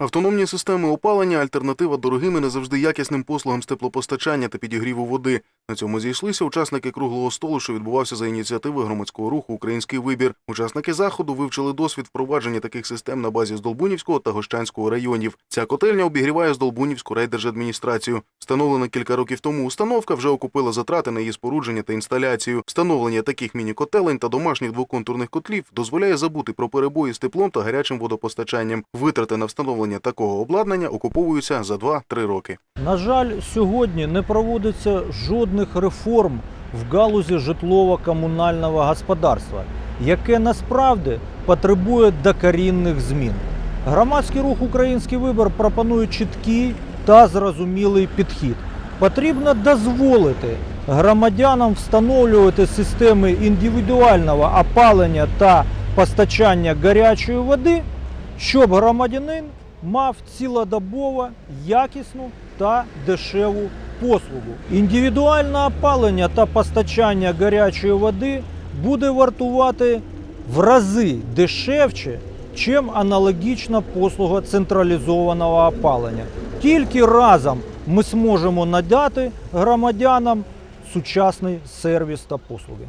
Автономні системи опалення альтернатива дорогим і не завжди якісним послугам з теплопостачання та підігріву води. На цьому зійшлися учасники круглого столу, що відбувався за ініціативи громадського руху Український вибір. Учасники заходу вивчили досвід впровадження таких систем на базі Здолбунівського та Гощанського районів. Ця котельня обігріває Здолбунівську райдержадміністрацію. Встановлена кілька років тому установка вже окупила затрати на її спорудження та інсталяцію. Встановлення таких міні-котелень та домашніх двоконтурних котлів дозволяє забути про перебої з теплом та гарячим водопостачанням. Витрати на встановлення такого обладнання окуповуються за 2-3 роки. На жаль, сьогодні не проводиться жодних реформ в галузі житлово-комунального господарства, яке насправді потребує докорінних змін. Громадський рух Український вибір пропонує чіткий та зрозумілий підхід. Потрібно дозволити громадянам встановлювати системи індивідуального опалення та постачання гарячої води, щоб громадянин мав цілодобово якісну та дешеву послугу. Індивідуальне опалення та постачання гарячої води буде вартувати в рази дешевше, чим аналогічна послуга централізованого опалення. Тільки разом ми зможемо надати громадянам сучасний сервіс та послуги.